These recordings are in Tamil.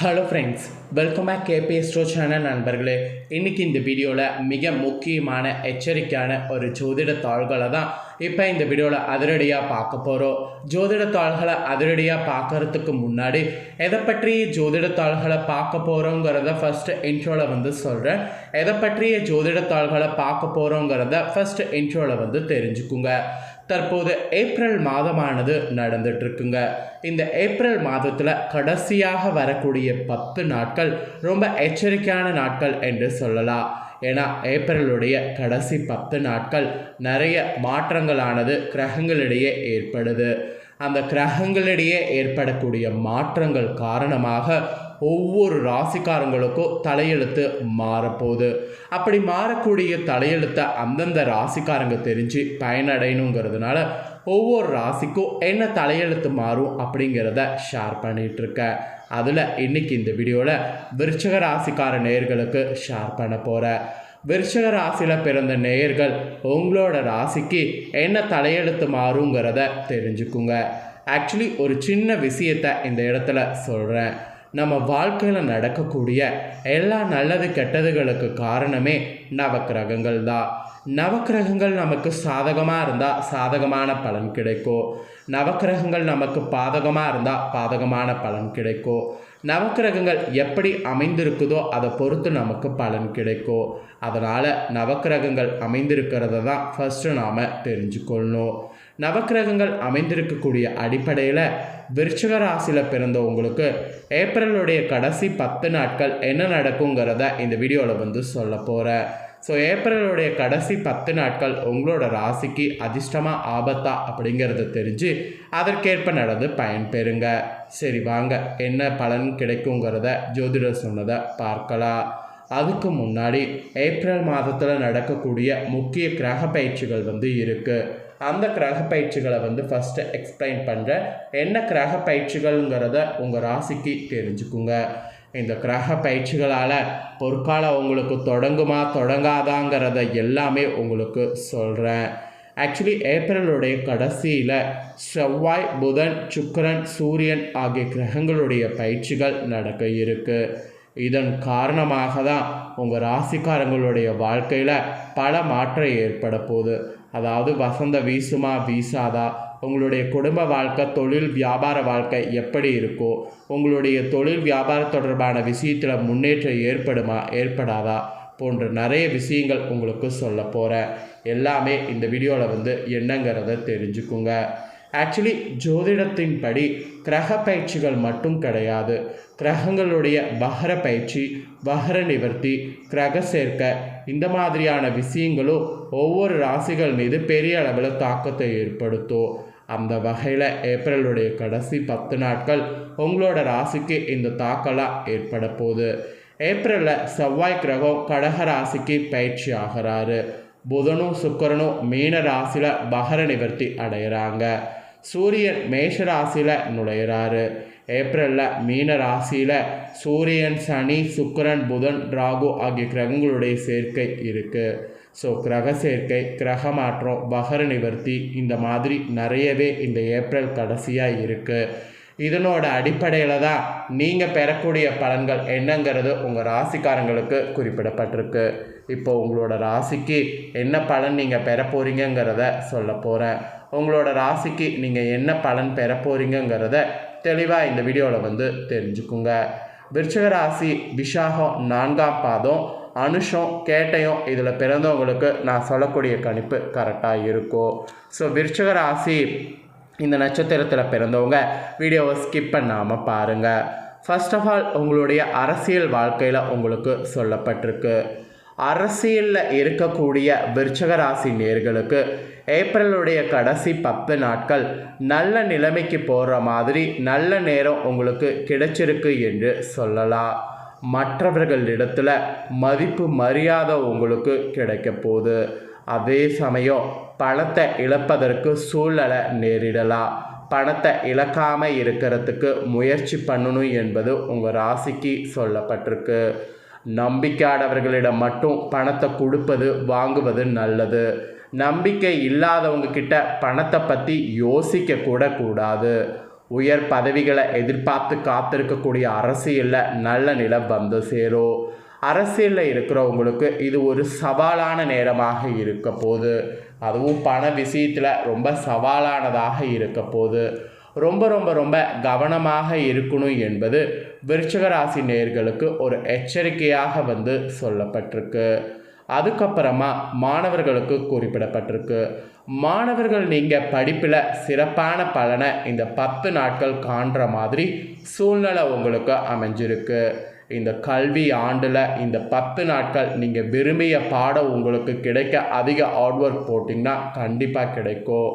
ஹலோ ஃப்ரெண்ட்ஸ் வெல்கம் பேக் கேபி ஸ்டோ சேனல் நண்பர்களே. இன்றைக்கி இந்த வீடியோவில் மிக முக்கியமான எச்சரிக்கையான ஒரு ஜோதிட தாள்களை தான் இப்போ இந்த வீடியோவில் அதிரடியாக பார்க்க போகிறோம் ஜோதிட தாள்களை அதிரடியாக பார்க்கறதுக்கு முன்னாடி எதை பற்றிய ஜோதிட தாள்களை பார்க்க போகிறோங்கிறத ஃபஸ்ட்டு இன்ட்ரோவில் வந்து சொல்கிறேன் எதை பற்றிய ஜோதிட தாள்களை பார்க்க போகிறோங்கிறத ஃபஸ்ட்டு இன்ட்ரோவில் வந்து தெரிஞ்சுக்குங்க. தற்போது ஏப்ரல் மாதமானது நடந்துட்டு இருக்குங்க இந்த ஏப்ரல் மாதத்தில் கடைசியாக வரக்கூடிய பத்து நாட்கள் ரொம்ப எச்சரிக்கையான நாட்கள் என்று சொல்லலாம். ஏன்னா ஏப்ரலுடைய கடைசி பத்து நாட்கள் நிறைய மாற்றங்களானது கிரகங்களிடையே ஏற்படுது. அந்த கிரகங்களிடையே ஏற்படக்கூடிய மாற்றங்கள் காரணமாக ஒவ்வொரு ராசிக்காரங்களுக்கும் தலையெழுத்து மாறப்போகுது. அப்படி மாறக்கூடிய தலையெழுத்தை அந்தந்த ராசிக்காரங்க தெரிஞ்சு பயனடையணுங்கிறதுனால ஒவ்வொரு ராசிக்கும் என்ன தலையெழுத்து மாறும் அப்படிங்கிறத ஷேர் பண்ணிகிட்ருக்கேன் அதில் இன்றைக்கி இந்த வீடியோவில் விருச்சக ராசிக்கார நேயர்களுக்கு ஷேர் பண்ண போகிறேன் விருச்சக ராசியில் பிறந்த நேயர்கள் உங்களோட ராசிக்கு என்ன தலையெழுத்து மாறுங்கிறத தெரிஞ்சுக்குங்க. ஆக்சுவலி ஒரு சின்ன விஷயத்தை இந்த இடத்துல சொல்கிறேன் நம்ம வாழ்க்கையில் நடக்கக்கூடிய எல்லா நல்லது கெட்டதுகளுக்கு காரணமே நவக்கிரகங்கள் தான் நவக்கிரகங்கள் நமக்கு சாதகமாக இருந்தால் சாதகமான பலன் கிடைக்கும் நவக்கிரகங்கள் நமக்கு பாதகமாக இருந்தால் பாதகமான பலன் கிடைக்கும் நவக்கிரகங்கள் எப்படி அமைந்திருக்குதோ அதை பொறுத்து நமக்கு பலன் கிடைக்கும் அதனால் நவக்கிரகங்கள் அமைந்திருக்கிறத தான் ஃபஸ்ட்டு நாம் தெரிஞ்சுக்கொள்ளணும் நவக்கிரகங்கள் அமைந்திருக்கக்கூடிய அடிப்படையில் விருச்சிக ராசியில் பிறந்தவங்களுக்கு ஏப்ரலுடைய கடைசி பத்து நாட்கள் என்ன நடக்குங்கிறத இந்த வீடியோவில் வந்து சொல்ல போகிறேன் ஸோ ஏப்ரலுடைய கடைசி பத்து நாட்கள் உங்களோட ராசிக்கு அதிர்ஷ்டமாக ஆபத்தா அப்படிங்கிறத தெரிஞ்சு அதற்கேற்ப நடந்து பயன்பெறுங்க. சரி வாங்க. என்ன பலன் கிடைக்குங்கிறத ஜோதிடர் சொன்னதை பார்க்கலாம். அதுக்கு முன்னாடி ஏப்ரல் மாதத்தில் நடக்கக்கூடிய முக்கிய கிரக பயிற்சிகள் வந்து இருக்குது அந்த கிரக பயிற்சிகளை வந்து ஃபஸ்ட்டு எக்ஸ்பிளைன் பண்ணுறேன் என்ன கிரக பயிற்சிகள்ங்கிறத உங்கள் ராசிக்கு தெரிஞ்சுக்குங்க. இந்த கிரக பயிற்சிகளால் பொற்காலம் உங்களுக்கு தொடங்குமா தொடங்காதாங்கிறத எல்லாமே உங்களுக்கு சொல்கிறேன் ஆக்சுவலி ஏப்ரலுடைய கடைசியில் செவ்வாய் புதன் சுக்கரன் சூரியன் ஆகிய கிரகங்களுடைய பயிற்சிகள் நடக்க இருக்குது இதன் காரணமாக தான் உங்கள் ராசிக்காரங்களுடைய வாழ்க்கையில் பல மாற்றம் ஏற்பட போகுது. அதாவது வசந்த வீசுமா வீசாதா? உங்களுடைய குடும்ப வாழ்க்கை தொழில் வியாபார வாழ்க்கை எப்படி இருக்கோ உங்களுடைய தொழில் வியாபார தொடர்பான விஷயத்தில் முன்னேற்றம் ஏற்படுமா ஏற்படாதா போன்ற நிறைய விஷயங்கள் உங்களுக்கு சொல்ல போகிறேன் எல்லாமே இந்த வீடியோவில் வந்து என்னங்கிறத தெரிஞ்சுக்குங்க. ஆக்சுவலி ஜோதிடத்தின்படி கிரக பயிற்சிகள் மட்டும் கிடையாது. கிரகங்களுடைய பகர பயிற்சி பகர நிவர்த்தி கிரக சேர்க்கை இந்த மாதிரியான விஷயங்களும் ஒவ்வொரு ராசிகள் மீது பெரிய அளவில் தாக்கத்தை ஏற்படுத்தும். அந்த வகையில் ஏப்ரலுடைய கடைசி பத்து நாட்கள் உங்களோட ராசிக்கு இந்த தாக்கலாக ஏற்பட போகுது. ஏப்ரலில் செவ்வாய் கிரகம் கடக ராசிக்கு பயிற்சி ஆகிறாரு. புதனும் சுக்கரனும் மீன ராசியில் பகர நிவர்த்தி அடைகிறாங்க சூரியன் மேஷ ராசியில் நுழையிறாரு. ஏப்ரலில் மீன ராசியில் சூரியன் சனி சுக்கரன் புதன் ராகு ஆகிய கிரகங்களுடைய சேர்க்கை இருக்குது ஸோ கிரக சேர்க்கை கிரக மாற்றம் பகர நிவர்த்தி இந்த மாதிரி நிறையவே இந்த ஏப்ரல் கடைசியாக இருக்குது இதனோட அடிப்படையில் தான் நீங்கள் பெறக்கூடிய பலன்கள் என்னங்கிறது உங்கள் ராசிக்காரங்களுக்கு குறிப்பிடப்பட்டிருக்கு. இப்போ உங்களோட ராசிக்கு என்ன பலன் நீங்கள் பெற போகிறீங்கிறத சொல்ல போகிறேன் உங்களோட ராசிக்கு நீங்கள் என்ன பலன் பெற போகிறீங்கிறத தெளிவாக இந்த வீடியோவில் வந்து தெரிஞ்சுக்குங்க. விருச்சக ராசி விஷாகம் நான்காம் பாதம் அனுஷம் கேட்டையும் இதில் பிறந்தவங்களுக்கு நான் சொல்லக்கூடிய கணிப்பு கரெக்டாக இருக்கும் ஸோ விருச்சக ராசி இந்த நட்சத்திரத்தில் பிறந்தவங்க வீடியோவை ஸ்கிப் பண்ணாமல் பாருங்கள் ஃபர்ஸ்ட் ஆஃப் ஆல் உங்களுடைய அரசியல் வாழ்க்கையில் உங்களுக்கு சொல்லப்பட்டிருக்கு. அரசியலில் இருக்கக்கூடிய விருச்சகராசி நேர்களுக்கு ஏப்ரலுடைய கடைசி பத்து நாட்கள் நல்ல நிலைமைக்கு போகிற மாதிரி நல்ல நேரம் உங்களுக்கு கிடைச்சிருக்கு என்று சொல்லலாம். மற்றவர்களிடத்தில் மதிப்பு மரியாதை உங்களுக்கு கிடைக்க போகுது. அதே சமயம் பணத்தை இழப்பதற்கு சூழ்நிலை நேரிடலாம். பணத்தை இழக்காமல் இருக்கிறதுக்கு முயற்சி பண்ணணும் என்பது உங்கள் ராசிக்கு சொல்லப்பட்டிருக்கு. நம்பிக்கையானவர்களிடம் மட்டும் பணத்தை கொடுப்பது வாங்குவது நல்லது. நம்பிக்கை இல்லாதவங்க கிட்ட பணத்தை பற்றி யோசிக்க கூட கூடாது. உயர் பதவிகளை எதிர்பார்த்து காத்திருக்கக்கூடிய அரசியலில் நல்ல நிலை வந்து சேரும். அரசியலில் இருக்கிறவங்களுக்கு இது ஒரு சவாலான நேரமாக இருக்க போது அதுவும் பண விஷயத்தில் ரொம்ப சவாலானதாக இருக்க போது ரொம்ப ரொம்ப ரொம்ப கவனமாக இருக்கணும் என்பது விருச்சகராசி நேர்களுக்கு ஒரு எச்சரிக்கையாக வந்து சொல்லப்பட்டிருக்கு. அதுக்கப்புறமா மாணவர்களுக்கு குறிப்பிடப்பட்டிருக்கு. மாணவர்கள் நீங்கள் படிப்பில் சிறப்பான பலனை இந்த பத்து நாட்கள் காண்ற மாதிரி சூழ்நிலை உங்களுக்கு அமைஞ்சிருக்கு. இந்த கல்வி ஆண்டில் இந்த பத்து நாட்கள் நீங்கள் விரும்பிய பாடம் உங்களுக்கு கிடைக்க அதிக ஹார்ட் ஒர்க் போட்டிங்கன்னா கண்டிப்பாக கிடைக்கும்.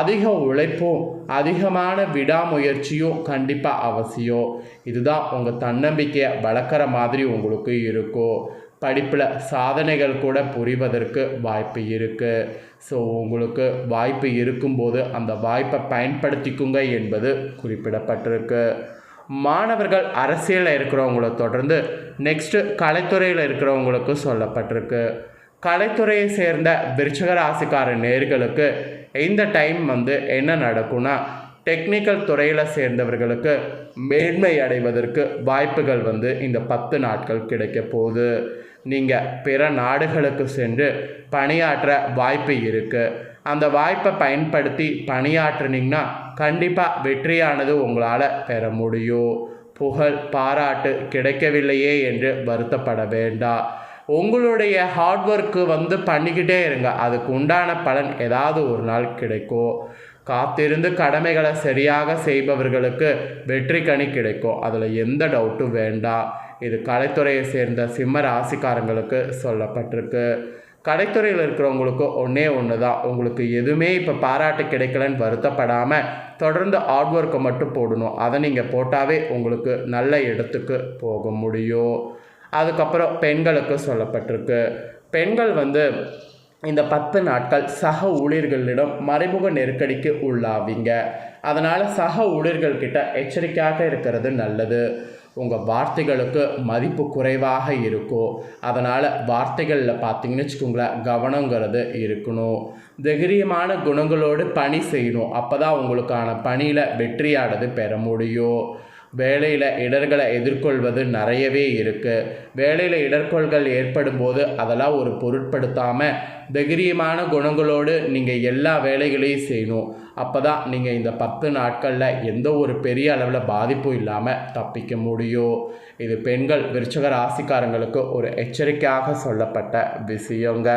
அதிக உழைப்பும் அதிகமான விடாமுயற்சியும் கண்டிப்பாக அவசியம். இதுதான் உங்கள் தன்னம்பிக்கையை வளர்க்குற மாதிரி உங்களுக்கு இருக்கும். படிப்பில் சாதனைகள் கூட புரிவதற்கு வாய்ப்பு இருக்குது ஸோ உங்களுக்கு வாய்ப்பு இருக்கும்போது அந்த வாய்ப்பை பயன்படுத்திக்குங்க என்பது குறிப்பிடப்பட்டிருக்கு. மாணவர்கள் அரசியலில் இருக்கிறவங்கள தொடர்ந்து நெக்ஸ்ட்டு கலைத்துறையில் இருக்கிறவங்களுக்கு சொல்லப்பட்டிருக்கு. கலைத்துறையை சேர்ந்த விருச்சக ராசிக்கார நேர்களுக்கு இந்த டைம் வந்து என்ன நடக்கும்னா டெக்னிக்கல் துறையில் சேர்ந்தவர்களுக்கு மேன்மை அடைவதற்கு வாய்ப்புகள் வந்து இந்த பத்து நாட்கள் கிடைக்க போகுது. நீங்கள் பிற நாடுகளுக்கு சென்று பணியாற்ற வாய்ப்பு இருக்குது அந்த வாய்ப்பை பயன்படுத்தி பணியாற்றுனீங்கன்னா கண்டிப்பாக வெற்றியானது உங்களால் பெற முடியும். புகழ் பாராட்டு கிடைக்கவில்லையே என்று வருத்தப்பட வேண்டாம். உங்களுடைய ஹார்ட் ஒர்க்கு வந்து பண்ணிக்கிட்டே இருங்க. அதுக்கு உண்டான பலன் ஏதாவது ஒரு நாள் கிடைக்கும். காத்திருந்து கடமைகளை சரியாக செய்பவர்களுக்கு வெற்றி கணி கிடைக்கும். அதில் எந்த டவுட்டும் வேண்டாம் இது கலைத்துறையை சேர்ந்த சிம்ம ராசிக்காரங்களுக்கு சொல்லப்பட்டிருக்கு. கலைத்துறையில் இருக்கிறவங்களுக்கு ஒன்றே ஒன்று தான் உங்களுக்கு எதுவுமே இப்போ பாராட்டு கிடைக்கலன்னு வருத்தப்படாமல் தொடர்ந்து ஹார்ட் ஒர்க்கை மட்டும் போடணும். அதை நீங்கள் போட்டாவே உங்களுக்கு நல்ல இடத்துக்கு போக முடியும். அதுக்கப்புறம் பெண்களுக்கு சொல்லப்பட்டிருக்கு. பெண்கள் வந்து இந்த பத்து நாட்கள் சக ஊழியர்களிடம் மறைமுக நெருக்கடிக்கு உள்ளாவீங்க. அதனால் சக ஊழியர்கள்கிட்ட எச்சரிக்கையாக இருக்கிறது நல்லது. உங்கள் வார்த்தைகளுக்கு மதிப்பு குறைவாக இருக்கும். அதனால் வார்த்தைகளில் பார்த்தீங்கன்னு வச்சுக்கோங்களேன் கவனங்கிறது இருக்கணும். தைரியமான குணங்களோடு பணி செய்யணும். அப்போ தான் உங்களுக்கான பணியில் வெற்றியானது பெற முடியும். வேலையில் இடர்களை எதிர்கொள்வது நிறையவே இருக்குது வேலையில் இடர்கொள்கள் ஏற்படும் போது அதெல்லாம் ஒரு பொருட்படுத்தாமல் தைரியமான குணங்களோடு நீங்கள் எல்லா வேலைகளையும் செய்யணும். அப்போ தான் நீங்கள் இந்த பத்து நாட்களில் எந்த ஒரு பெரிய அளவில் பாதிப்பும் இல்லாமல் தப்பிக்க முடியும். இது பெண்கள் விருச்சக ராசிக்காரங்களுக்கு ஒரு எச்சரிக்கையாக சொல்லப்பட்ட விஷயங்க.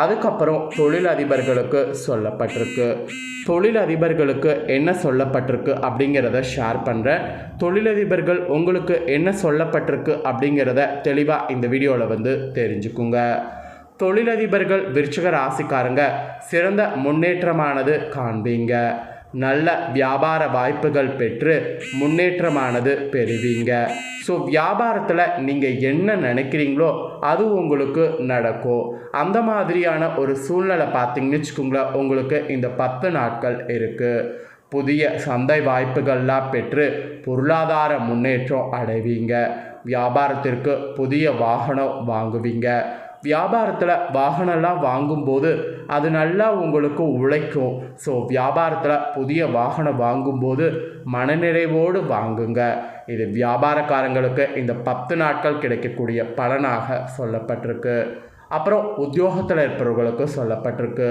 அதுக்கப்புறம் தொழிலதிபர்களுக்கு சொல்லப்பட்டிருக்கு. தொழிலதிபர்களுக்கு என்ன சொல்லப்பட்டிருக்கு அப்படிங்கிறத ஷேர் பண்ணுறேன் தொழிலதிபர்கள் உங்களுக்கு என்ன சொல்லப்பட்டிருக்கு அப்படிங்கிறத தெளிவாக இந்த வீடியோவில் வந்து தெரிஞ்சுக்குங்க. தொழிலதிபர்கள் விருச்சக ராசிக்காரங்க சிறந்த முன்னேற்றமானது காண்பீங்க. நல்ல வியாபார வாய்ப்புகள் பெற்று முன்னேற்றமானது பெறுவீங்க. ஸோ வியாபாரத்தில் நீங்கள் என்ன நினைக்கிறீங்களோ அது உங்களுக்கு நடக்கும். அந்த மாதிரியான ஒரு சூழ்நிலை பார்த்தீங்கன்னு வச்சுக்கோங்களேன் உங்களுக்கு இந்த பத்து நாட்கள் இருக்குது புதிய சந்தை வாய்ப்புகள்லாம் பெற்று பொருளாதார முன்னேற்றம் அடைவீங்க. வியாபாரத்திற்கு புதிய வாகனம் வாங்குவீங்க. வியாபாரத்தில் வாகனம்லாம் வாங்கும்போது அது நல்லா உங்களுக்கு உழைக்கும். ஸோ வியாபாரத்தில் புதிய வாகனம் வாங்கும்போது மனநிறைவோடு வாங்குங்க. இது வியாபாரக்காரங்களுக்கு இந்த பத்து நாட்கள் கிடைக்கக்கூடிய பலனாக சொல்லப்பட்டிருக்கு. அப்புறம் உத்தியோகத்தில் இருப்பவர்களுக்கு சொல்லப்பட்டிருக்கு.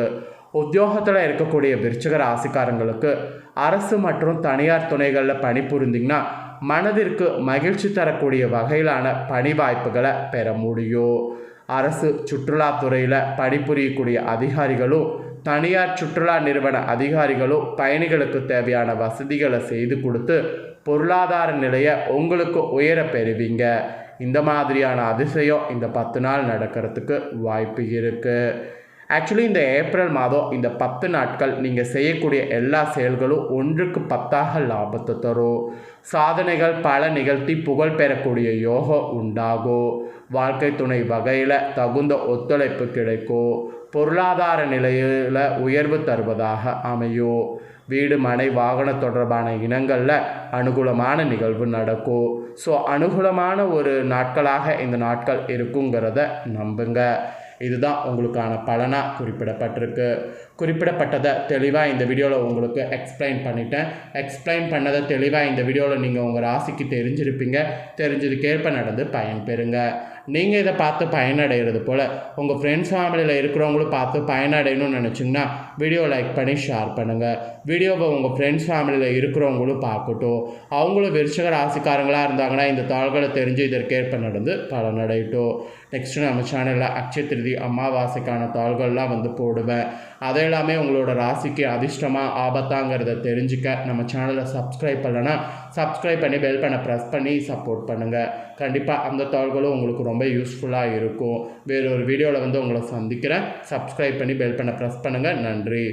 உத்தியோகத்தில் இருக்கக்கூடிய விருச்சக ராசிக்காரங்களுக்கு அரசு மற்றும் தனியார் துணைகளில் பணிபுரிந்திங்கன்னா மனதிற்கு மகிழ்ச்சி தரக்கூடிய வகையிலான பணி வாய்ப்புகளை பெற முடியும். அரசு சுற்றுலாத்துறையில் பணிபுரியக்கூடிய அதிகாரிகளும் தனியார் சுற்றுலா நிறுவன அதிகாரிகளும் பயணிகளுக்கு தேவையான வசதிகளை செய்து கொடுத்து பொருளாதார நிலையை உங்களுக்கு உயர பெறுவீங்க. இந்த மாதிரியான அதிசயம் இந்த பத்து நாள் நடக்கிறதுக்கு வாய்ப்பு இருக்குது ஆக்சுவலி இந்த ஏப்ரல் மாதம் இந்த பத்து நாட்கள் நீங்கள் செய்யக்கூடிய எல்லா செயல்களும் ஒன்றுக்கு பத்தாக லாபத்தை தரும். சாதனைகள் பல நிகழ்த்தி புகழ் பெறக்கூடிய யோகம் உண்டாகும். வாழ்க்கை துணை வகையில் தகுந்த ஒத்துழைப்பு கிடைக்கும். பொருளாதார நிலையில் உயர்வு தருவதாக அமையும். வீடு மனை வாகன தொடர்பான இனங்களில் அனுகூலமான நிகழ்வு நடக்கும். ஸோ அனுகூலமான ஒரு நாட்களாக இந்த நாட்கள் இருக்குங்கிறத நம்புங்க. இதுதான் உங்களுக்கான பலனாக குறிப்பிடப்பட்டிருக்கு. குறிப்பிடப்பட்டதை தெளிவாக இந்த வீடியோவில் உங்களுக்கு எக்ஸ்பிளைன் பண்ணிட்டேன். எக்ஸ்பிளைன் பண்ணதை தெளிவாக இந்த வீடியோவில் நீங்கள் உங்கள் ராசிக்கு தெரிஞ்சிருப்பீங்க. தெரிஞ்சதுக்கேற்ப நடந்து பயன்பெறுங்க நீங்கள் இதை பார்த்து பயனடைகிறது போல் உங்கள் ஃப்ரெண்ட்ஸ் ஃபேமிலியில் இருக்கிறவங்களும் பார்த்து பயனடையணும்னு நினச்சிங்கன்னா வீடியோ லைக் பண்ணி ஷேர் பண்ணுங்கள் வீடியோவை உங்கள் ஃப்ரெண்ட்ஸ் ஃபேமிலியில் இருக்கிறவங்களும் பார்க்கட்டும். அவங்களும் விருச்சக ராசிக்காரங்களாக இருந்தாங்கன்னா இந்த தாள்களை தெரிஞ்சு இதற்கேற்ப நடந்து பலனடையட்டும். நெக்ஸ்ட்டு நம்ம சேனலில் அக்ஷய திருதி அமாவாசைக்கான தாள்கள்லாம் வந்து போடுவேன். அதை எல்லாமே உங்களோட ராசிக்கு அதிர்ஷ்டமாக ஆபத்தாங்கிறத தெரிஞ்சுக்க நம்ம சேனலை சப்ஸ்கிரைப் பண்ணலைன்னா சப்ஸ்கிரைப் பண்ணி பெல் பண்ண ப்ரெஸ் பண்ணி சப்போர்ட் பண்ணுங்கள் கண்டிப்பாக அந்த தகவல்களும் உங்களுக்கு ரொம்ப யூஸ்ஃபுல்லாக இருக்கும். வேறு ஒரு வீடியோவில் வந்து உங்களை சந்திக்கிறேன். சப்ஸ்கிரைப் பண்ணி பெல் பண்ண ப்ரெஸ் பண்ணுங்கள் நன்றி.